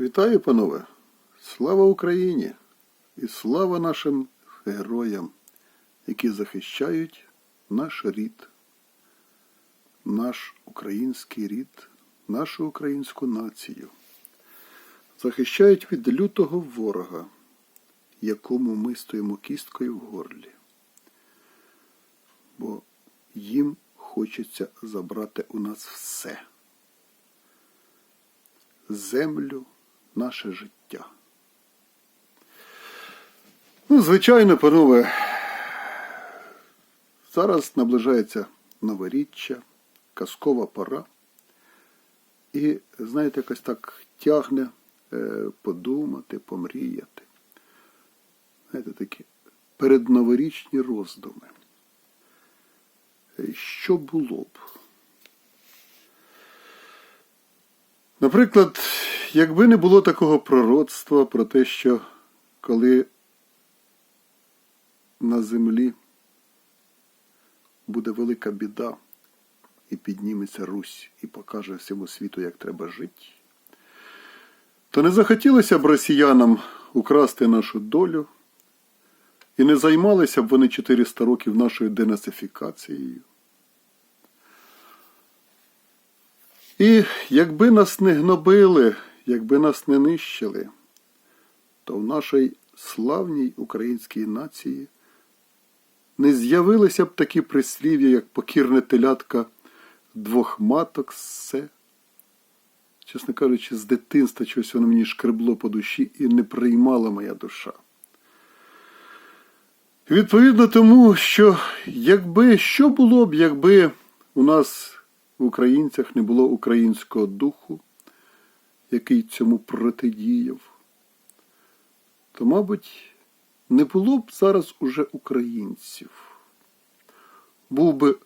Вітаю, панове! Слава Україні і слава нашим героям, які захищають наш рід, наш український рід, нашу українську націю. Захищають від лютого ворога, якому ми стоїмо кісткою в горлі. Бо їм хочеться забрати у нас все землю, наше життя. Ну, звичайно, панове, зараз наближається новоріччя, казкова пора. І, знаєте, якось так тягне е, подумати, помріяти. Знаєте, такі передноворічні роздуми. Е, Що було б? Наприклад, якби не було такого пророцтва про те, що коли на землі буде велика біда, і підніметься Русь і покаже всьому світу, як треба жити, то не захотілося б росіянам украсти нашу долю, і не займалися б вони 400 років нашою денацифікацією. І якби нас не гнобили, якби нас не нищили, то в нашій славній українській нації не з'явилися б такі прислів'я, як покірне телятка двох маток все. Чесно кажучи, з дитинства щось воно мені шкребло по душі і не приймала моя душа. Відповідно тому, що якби що було б, якби у нас в українцях не було українського духу, який цьому протидіяв, то, мабуть, не було б зараз уже українців. Був би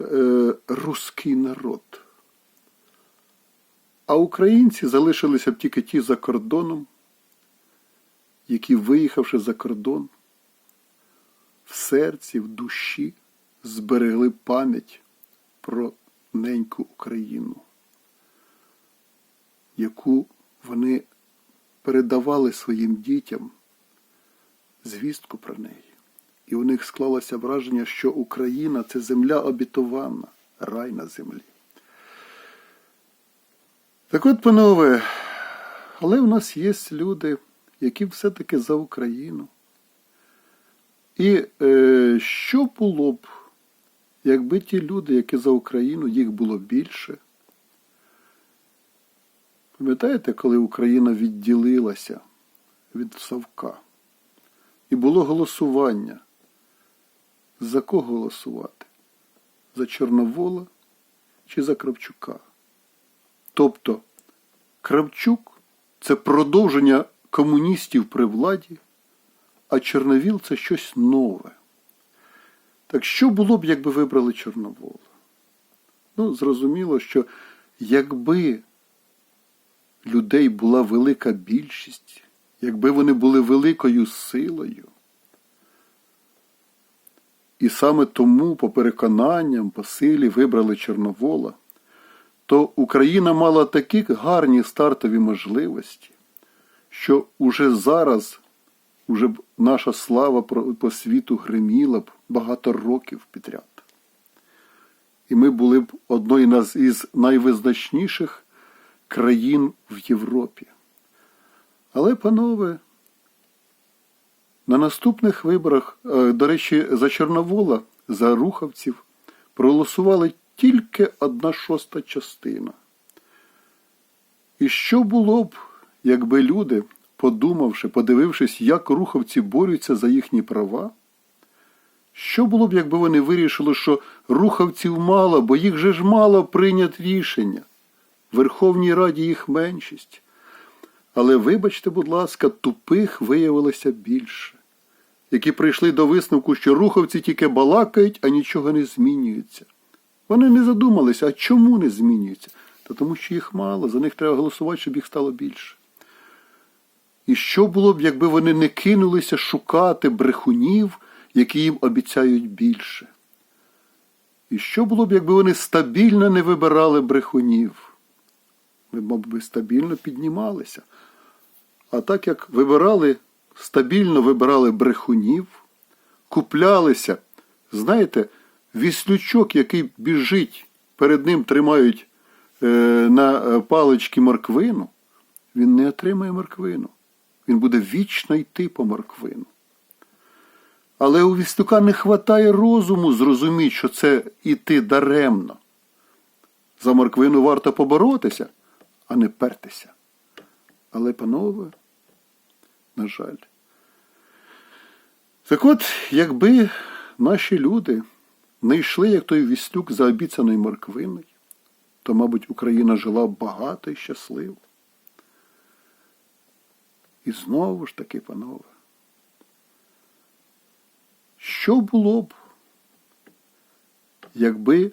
е, руський народ. А українці залишилися б тільки ті за кордоном, які, виїхавши за кордон, в серці, в душі зберегли пам'ять про неньку Україну, яку вони передавали своїм дітям звістку про неї. І у них склалося враження, що Україна це земля обітована, рай на землі. Так от, панове, але в нас є люди, які все-таки за Україну. І е, що було б, якби ті люди, які за Україну, їх було більше? Пам'ятаєте, коли Україна відділилася від Савка? І було голосування. За кого голосувати? За Чорновола чи за Кравчука? Тобто Кравчук це продовження комуністів при владі, а Чорновіл це щось нове. Так що було б, якби вибрали Чорновола? Ну, зрозуміло, що якби людей була велика більшість, якби вони були великою силою, і саме тому, по переконанням, по силі вибрали Чорновола, то Україна мала такі гарні стартові можливості, що уже зараз уже б наша слава по світу гриміла б багато років підряд. І ми були б одною із найвизначніших країн в Європі. Але, панове, на наступних виборах, до речі, за Чорновола, за рухавців, проголосували тільки одна шоста частина. І що було б, якби люди, подумавши, подивившись, як рухавці борються за їхні права, що було б, якби вони вирішили, що рухавців мало, бо їх же ж мало прийнять рішення. Верховній Раді їх меншість. Але, вибачте, будь ласка, тупих виявилося більше, які прийшли до висновку, що рухавці тільки балакають, а нічого не змінюється. Вони не задумалися, а чому не змінюється? Та тому що їх мало, за них треба голосувати, щоб їх стало більше. І що було б, якби вони не кинулися шукати брехунів, які їм обіцяють більше? І що було б, якби вони стабільно не вибирали брехунів? Ми, би стабільно піднімалися. А так як вибирали, стабільно вибирали брехунів, куплялися, знаєте, віслючок, який біжить, перед ним тримають е, на е, палички морквину, він не отримає морквину. Він буде вічно йти по морквину. Але у віслюка не вистачає розуму зрозуміти, що це іти даремно. За морквину варто поборотися, а не пертися. Але, панове, на жаль. Так от, якби наші люди не йшли, як той віслюк за обіцяною морквиною, то, мабуть, Україна жила багато і щасливо. І знову ж таки, панове, що було б, якби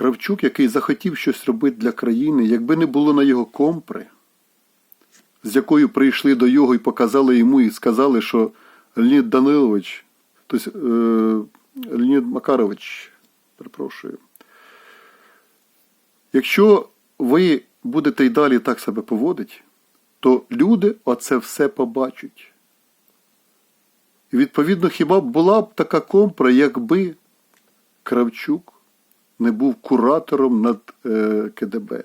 Кравчук, який захотів щось робити для країни, якби не було на його компри, з якою прийшли до його і показали йому і сказали, що Леонід Данилович, тобто е, Леонід Макарович, перепрошую, якщо ви будете й далі так себе поводити, то люди оце все побачать. І відповідно, хіба була б така компра, якби Кравчук не був куратором над е, КДБ.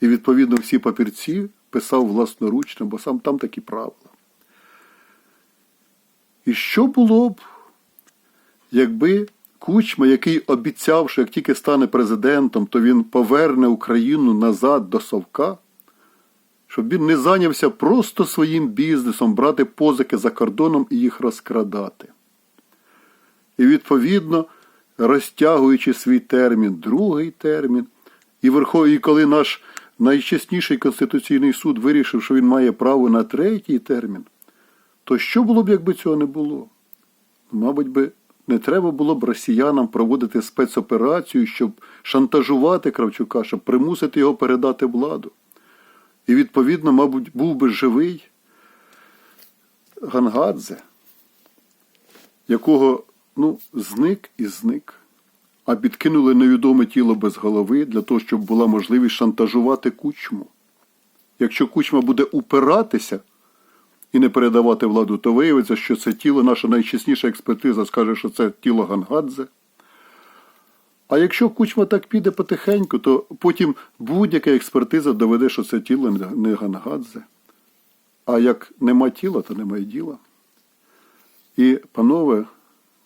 І відповідно всі папірці писав власноручно, бо сам там такі правила. І що було б, якби Кучма, який обіцяв, що як тільки стане президентом, то він поверне Україну назад до Совка, щоб він не зайнявся просто своїм бізнесом, брати позики за кордоном і їх розкрадати. І відповідно, розтягуючи свій термін, другий термін, і і коли наш найчесніший Конституційний суд вирішив, що він має право на третій термін, то що було б, якби цього не було? Мабуть би, не треба було б росіянам проводити спецоперацію, щоб шантажувати Кравчука, щоб примусити його передати владу. І відповідно, мабуть, був би живий Гангадзе, якого ну, зник і зник, а підкинули невідоме тіло без голови для того, щоб була можливість шантажувати кучму. Якщо кучма буде упиратися і не передавати владу, то виявиться, що це тіло, наша найчесніша експертиза скаже, що це тіло Гангадзе. А якщо кучма так піде потихеньку, то потім будь-яка експертиза доведе, що це тіло не Гангадзе. А як нема тіла, то немає діла. І, панове,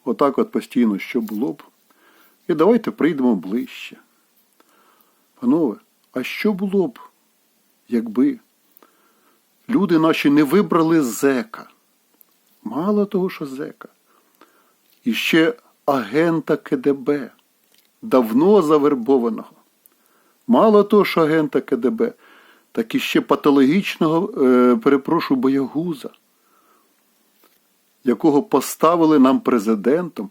отак от постійно що було б. І давайте прийдемо ближче. Панове, а що було б, якби люди наші не вибрали зека? Мало того, що зека. І ще агента КДБ, давно завербованого. Мало того, що агента КДБ, так і ще патологічного, е, перепрошую, боягуза, якого поставили нам президентом.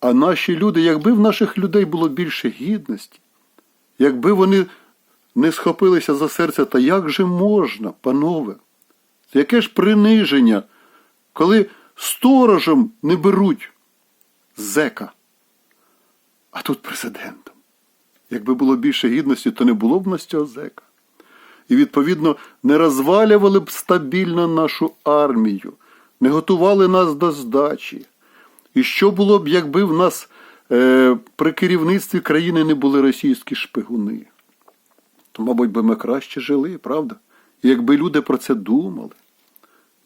А наші люди, якби в наших людей було більше гідності, якби вони не схопилися за серце, та як же можна, панове? Яке ж приниження, коли сторожем не беруть зека, а тут президентом. Якби було більше гідності, то не було б нас цього зека. І, відповідно, не розвалювали б стабільно нашу армію, не готували нас до здачі. І що було б, якби в нас е, при керівництві країни не були російські шпигуни? То, мабуть, би ми краще жили, правда? І якби люди про це думали,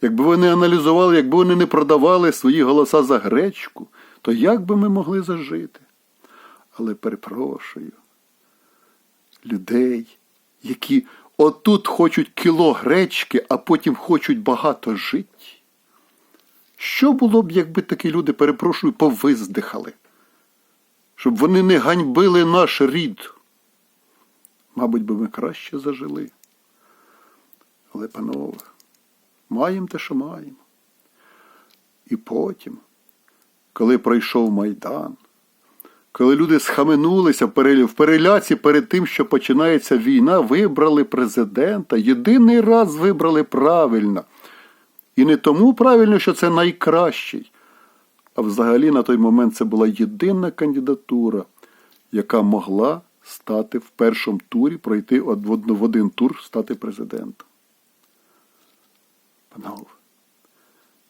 якби вони аналізували, якби вони не продавали свої голоса за гречку, то як би ми могли зажити? Але перепрошую, людей, які отут хочуть кіло гречки, а потім хочуть багато жити. Що було б, якби такі люди, перепрошую, повиздихали? Щоб вони не ганьбили наш рід? Мабуть, би ми краще зажили. Але, панове, маємо те, що маємо. І потім, коли пройшов Майдан, коли люди схаменулися в переляці перед тим, що починається війна, вибрали президента, єдиний раз вибрали правильно. І не тому правильно, що це найкращий, а взагалі на той момент це була єдина кандидатура, яка могла стати в першому турі, пройти в один тур, стати президентом. Панове,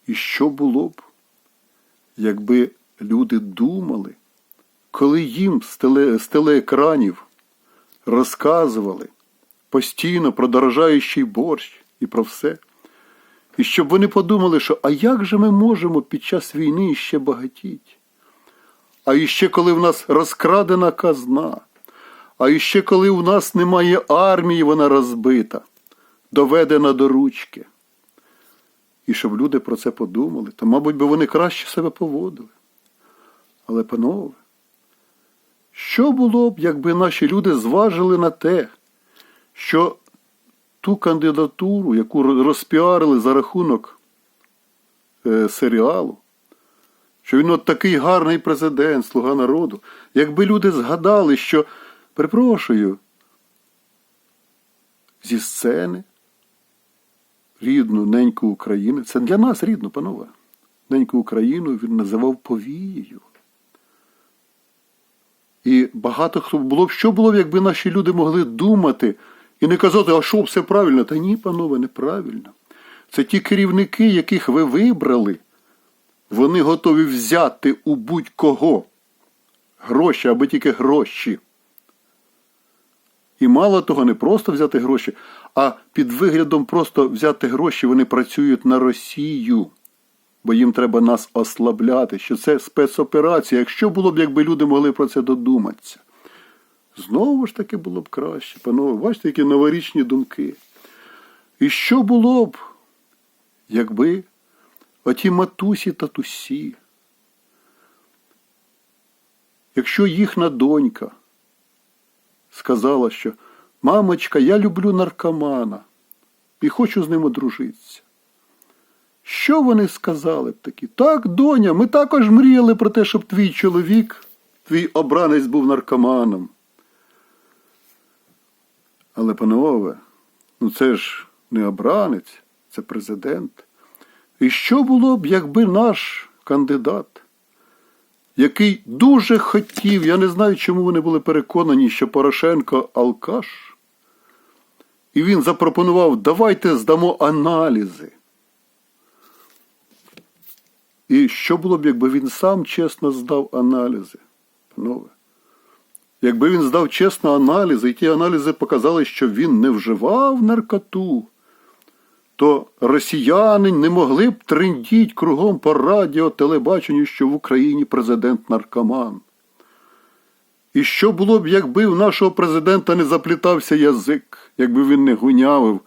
і що було б, якби люди думали, коли їм з, теле, з телеекранів розказували постійно про дорожаючий борщ і про все. І щоб вони подумали, що а як же ми можемо під час війни ще багатіть? А іще коли в нас розкрадена казна, а іще коли в нас немає армії, вона розбита, доведена до ручки. І щоб люди про це подумали, то, мабуть, би вони краще себе поводили. Але, панове, що було б, якби наші люди зважили на те, що ту кандидатуру, яку розпіарили за рахунок е, серіалу, що він от такий гарний президент, слуга народу, якби люди згадали, що, перепрошую, зі сцени рідну неньку Україну, це для нас рідну, панове, неньку Україну він називав повією. І багато хто було б, що було б, якби наші люди могли думати і не казати, а що все правильно? Та ні, панове, неправильно. Це ті керівники, яких ви вибрали, вони готові взяти у будь-кого гроші, аби тільки гроші. І мало того, не просто взяти гроші, а під виглядом просто взяти гроші вони працюють на Росію, бо їм треба нас ослабляти, що це спецоперація. Якщо було б, якби люди могли про це додуматися. Знову ж таки було б краще, панове, бачите, які новорічні думки. І що було б, якби оті матусі татусі, якщо їхня донька сказала, що мамочка, я люблю наркомана і хочу з ним одружитися. Що вони сказали б такі? Так, доня, ми також мріяли про те, щоб твій чоловік, твій обранець був наркоманом. Але, панове, ну це ж не обранець, це президент. І що було б, якби наш кандидат, який дуже хотів, я не знаю, чому вони були переконані, що Порошенко алкаш, і він запропонував, давайте здамо аналізи. І що було б, якби він сам чесно здав аналізи? Панове, якби він здав чесно аналізи, і ті аналізи показали, що він не вживав наркоту, то росіяни не могли б трендіть кругом по радіо, телебаченню, що в Україні президент наркоман. І що було б, якби в нашого президента не заплітався язик, якби він не гунявив?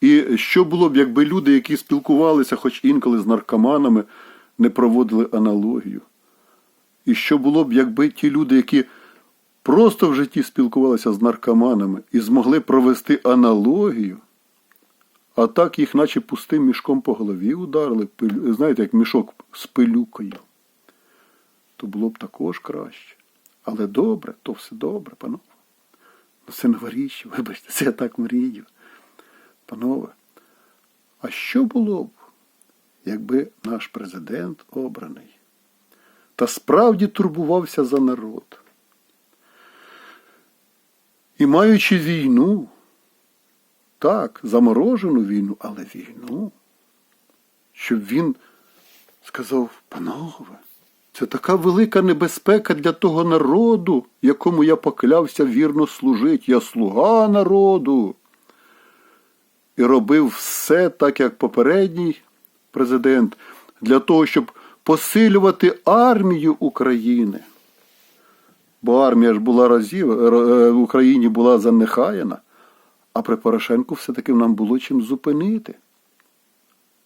І що було б, якби люди, які спілкувалися хоч інколи з наркоманами, не проводили аналогію? І що було б, якби ті люди, які просто в житті спілкувалися з наркоманами і змогли провести аналогію, а так їх наче пустим мішком по голові ударили, знаєте, як мішок з пилюкою, то було б також краще. Але добре, то все добре, панове. Ну це новоріччя, вибачте, це я так мрію. Панове, а що було б, якби наш президент обраний та справді турбувався за народ? І маючи війну, так, заморожену війну, але війну, щоб він сказав, панове, це така велика небезпека для того народу, якому я поклявся вірно служити. Я слуга народу. І робив все так, як попередній президент, для того, щоб посилювати армію України. Бо армія ж була разів, в Україні була занехаяна, а при Порошенку все-таки нам було чим зупинити.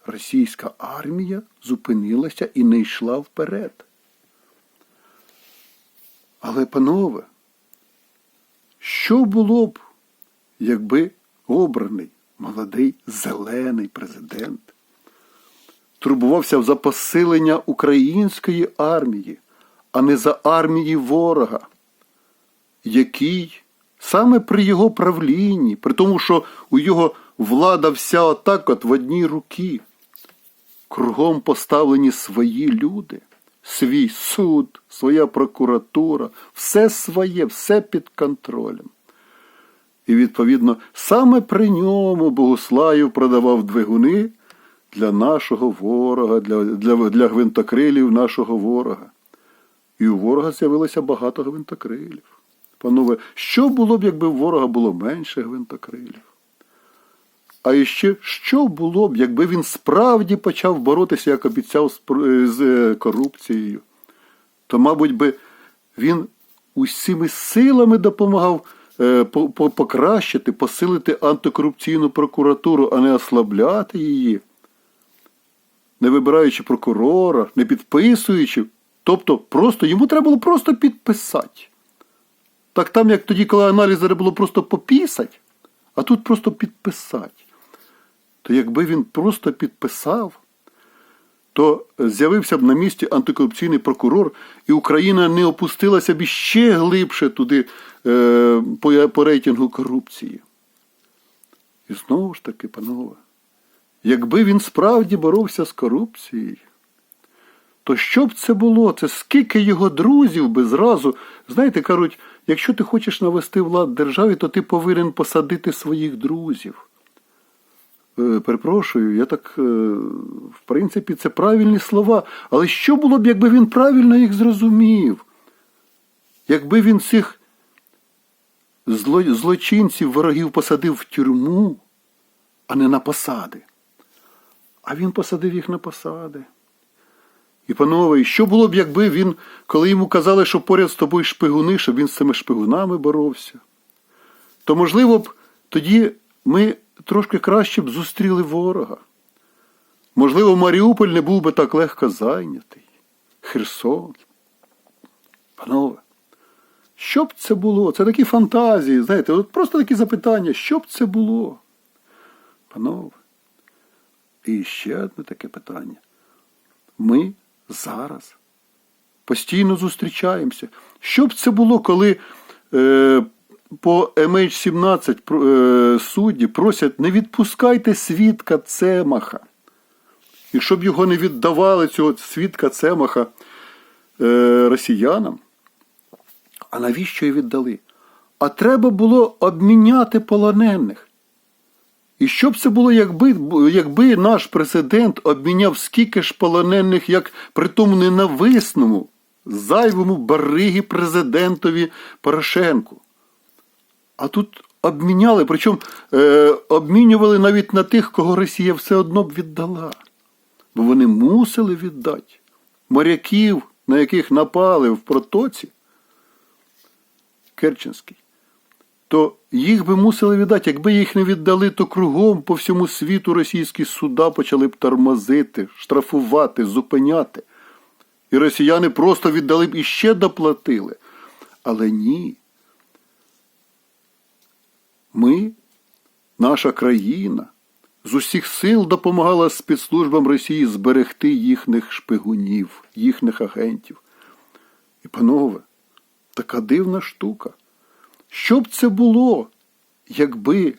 Російська армія зупинилася і не йшла вперед. Але, панове, що було б, якби обраний молодий зелений президент турбувався за посилення української армії, а не за армії ворога, який саме при його правлінні, при тому, що у його влада вся отак от в одній руці, кругом поставлені свої люди, свій суд, своя прокуратура, все своє, все під контролем. І, відповідно, саме при ньому Богуслаїв продавав двигуни для нашого ворога, для, для, для гвинтокрилів нашого ворога. І у ворога з'явилося багато гвинтокрилів. Панове, що було б, якби у ворога було менше гвинтокрилів? А іще що було б, якби він справді почав боротися, як обіцяв з з е, корупцією? То, мабуть, би він усіми силами допомагав е, по- по- покращити, посилити антикорупційну прокуратуру, а не ослабляти її, не вибираючи прокурора, не підписуючи. Тобто, просто йому треба було просто підписати. Так там, як тоді, коли аналіз треба було просто попісати, а тут просто підписати. То якби він просто підписав, то з'явився б на місці антикорупційний прокурор, і Україна не опустилася б ще глибше туди е, по рейтингу корупції. І знову ж таки, панове, якби він справді боровся з корупцією, то що б це було? Це скільки його друзів би зразу, знаєте, кажуть, якщо ти хочеш навести влад державі, то ти повинен посадити своїх друзів. Е, Перепрошую, я так, е, в принципі, це правильні слова. Але що було б, якби він правильно їх зрозумів? Якби він цих зло- злочинців, ворогів посадив в тюрму, а не на посади. А він посадив їх на посади. І, панове, що було б, якби він, коли йому казали, що поряд з тобою шпигуни, щоб він з цими шпигунами боровся? То, можливо б, тоді ми трошки краще б зустріли ворога. Можливо, Маріуполь не був би так легко зайнятий. Херсон. Панове, що б це було? Це такі фантазії, знаєте, от просто такі запитання, що б це було? Панове. І ще одне таке питання. Ми зараз постійно зустрічаємося. Що б це було, коли е, по MH17 е, судді просять не відпускайте свідка Цемаха. І щоб його не віддавали цього свідка Цемаха е, росіянам. А навіщо її віддали? А треба було обміняти полонених. І що б це було, якби, якби наш президент обміняв скільки ж полонених, як при тому ненависному, зайвому баригі президентові Порошенку. А тут обміняли, причому е, обмінювали навіть на тих, кого Росія все одно б віддала. Бо вони мусили віддати моряків, на яких напали в протоці Керченській то їх би мусили віддати. Якби їх не віддали, то кругом по всьому світу російські суда почали б тормозити, штрафувати, зупиняти. І росіяни просто віддали б і ще доплатили. Але ні. Ми, наша країна, з усіх сил допомагала спецслужбам Росії зберегти їхніх шпигунів, їхніх агентів. І, панове, така дивна штука. Що б це було, якби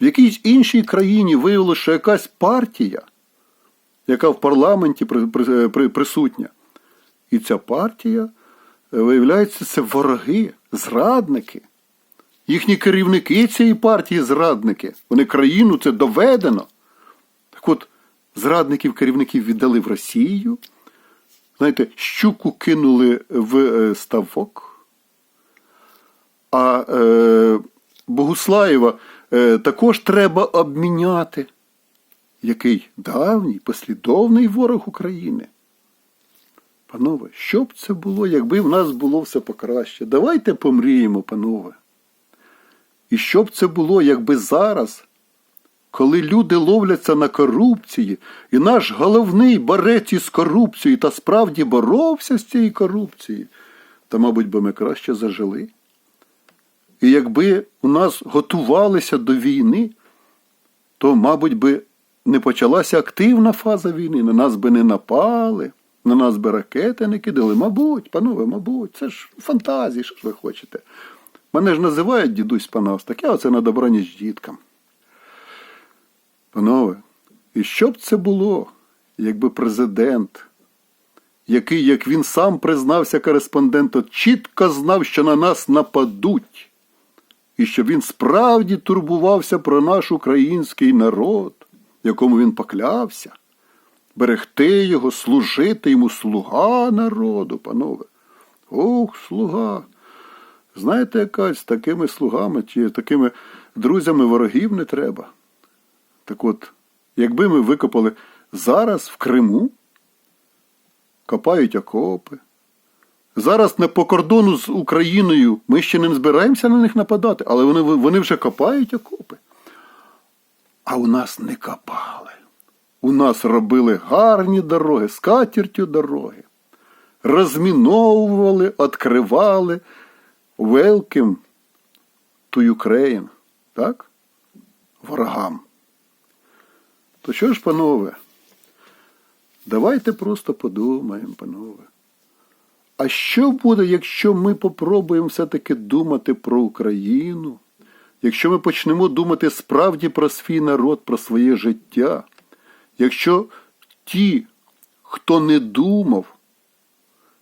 в якійсь іншій країні виявилося, що якась партія, яка в парламенті при- при- при- присутня, і ця партія, е, виявляється, це вороги, зрадники. Їхні керівники цієї партії зрадники. Вони країну це доведено. Так от, зрадників керівників віддали в Росію. Знаєте, щуку кинули в е, ставок. А е, Богуслаєва е, також треба обміняти. Який давній, послідовний ворог України. Панове, що б це було, якби в нас було все покраще? Давайте помріємо, панове. І що б це було, якби зараз, коли люди ловляться на корупції, і наш головний борець із корупцією та справді боровся з цією корупцією, то, мабуть, би ми краще зажили. І якби у нас готувалися до війни, то, мабуть, би не почалася активна фаза війни, на нас би не напали, на нас би ракети не кидали. Мабуть, панове, мабуть, це ж фантазії, що ж ви хочете. Мене ж називають дідусь Панас, так я оце на добраніч діткам. Панове, і що б це було, якби президент, який, як він сам признався кореспонденту, чітко знав, що на нас нападуть, і що він справді турбувався про наш український народ, якому він поклявся, берегти його, служити йому слуга народу, панове. Ох, слуга. Знаєте, якась такими слугами чи такими друзями ворогів не треба. Так от, якби ми викопали зараз в Криму, копають окопи. Зараз не по кордону з Україною ми ще не збираємося на них нападати, але вони, вони вже копають окопи. А у нас не копали. У нас робили гарні дороги, скатертю дороги. Розміновували, відкривали. Welcome to Ukraine. Так? Ворогам. То що ж, панове? Давайте просто подумаємо, панове. А що буде, якщо ми попробуємо все-таки думати про Україну? Якщо ми почнемо думати справді про свій народ, про своє життя? Якщо ті, хто не думав,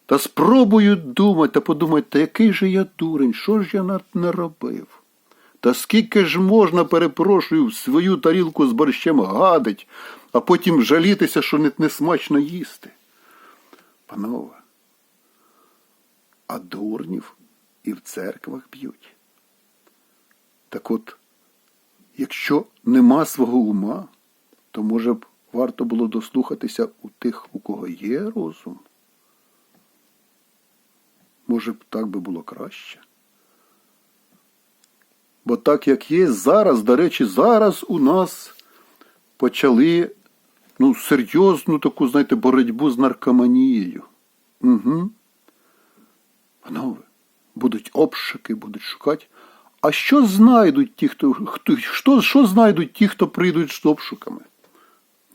та спробують думати та подумати, та який же я дурень, що ж я не робив? Та скільки ж можна, перепрошую, в свою тарілку з борщем гадить, а потім жалітися, що не смачно їсти. Панове, а дурнів і в церквах б'ють. Так от, якщо нема свого ума, то може б варто було дослухатися у тих, у кого є розум. Може б так би було краще. Бо так як є зараз, до речі, зараз у нас почали ну, серйозну таку, знаєте, боротьбу з наркоманією. Угу. Панове, будуть обшуки, будуть шукати. А що знайдуть ті, хто, хто що, що знайдуть ті, хто прийдуть з обшуками?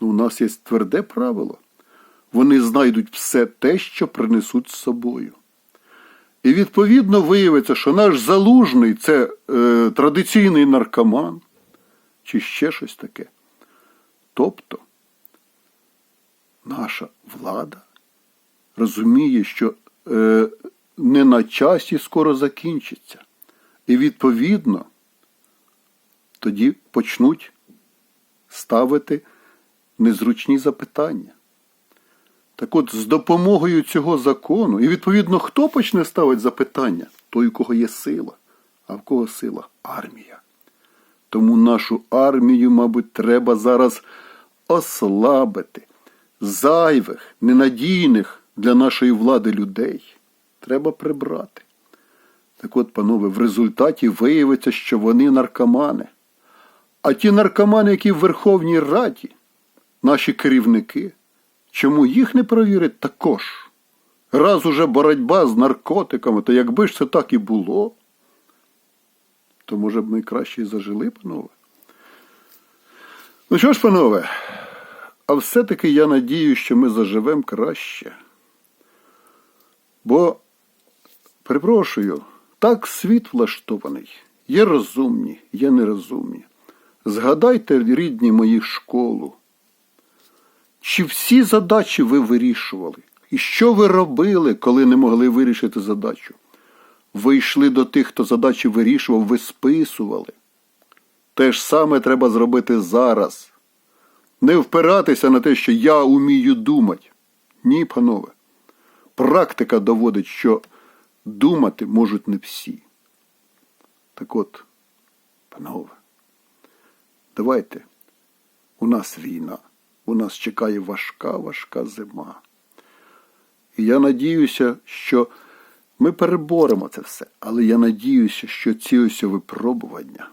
Ну, у нас є тверде правило. Вони знайдуть все те, що принесуть з собою. І відповідно виявиться, що наш залужний це е, традиційний наркоман чи ще щось таке. Тобто наша влада розуміє, що е, не на часі скоро закінчиться. І відповідно тоді почнуть ставити незручні запитання. Так от, з допомогою цього закону, і відповідно, хто почне ставити запитання? Той, у кого є сила. А в кого сила? Армія. Тому нашу армію, мабуть, треба зараз ослабити зайвих, ненадійних для нашої влади людей. Треба прибрати. Так от, панове, в результаті виявиться, що вони наркомани. А ті наркомани, які в Верховній Раді, наші керівники, чому їх не провірить також? Раз уже боротьба з наркотиками, то якби ж це так і було, то може б ми краще і зажили, панове. Ну що ж, панове, а все-таки я надію, що ми заживемо краще. Бо, перепрошую, так світ влаштований. Є розумні, є нерозумні. Згадайте, рідні мої, школу. Чи всі задачі ви вирішували? І що ви робили, коли не могли вирішити задачу? Ви йшли до тих, хто задачі вирішував, ви списували. Те ж саме треба зробити зараз. Не впиратися на те, що я умію думати. Ні, панове. Практика доводить, що думати можуть не всі. Так от, панове, давайте, у нас війна, у нас чекає важка, важка зима. І я надіюся, що ми переборемо це все, але я надіюся, що ці ось випробування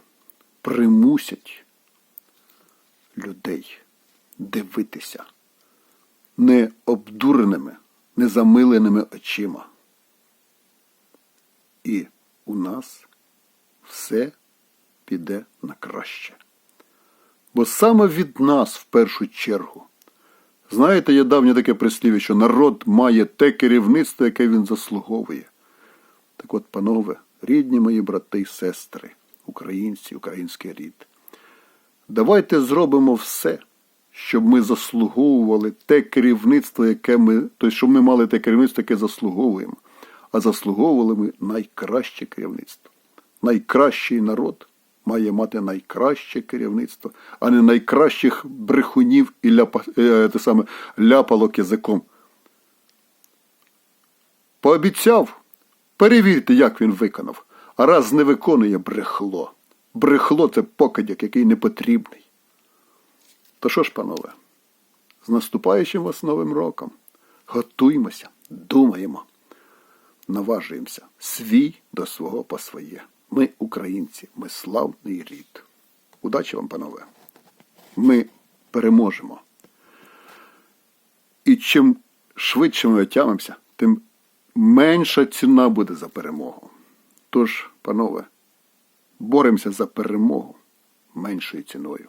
примусять людей дивитися не обдуреними, не замиленими очима. І у нас все піде на краще. Бо саме від нас в першу чергу. Знаєте, є давнє таке прислів'я, що народ має те керівництво, яке він заслуговує. Так от, панове, рідні мої брати і сестри, українці, український рід, давайте зробимо все, щоб ми заслуговували те керівництво, яке ми, тобто, щоб ми мали те керівництво, яке заслуговуємо. А заслуговували ми найкраще керівництво. Найкращий народ має мати найкраще керівництво, а не найкращих брехунів і ляпа, е, те саме, ляпалок язиком. Пообіцяв, перевірте, як він виконав. А раз не виконує брехло. Брехло це покидяк, який не потрібний. То що ж, панове, з наступаючим вас Новим роком. Готуймося, думаємо, наважуємося свій до свого по своє. Ми українці, ми славний рід. Удачі вам, панове. Ми переможемо. І чим швидше ми отямимося, тим менша ціна буде за перемогу. Тож, панове, боремося за перемогу меншою ціною.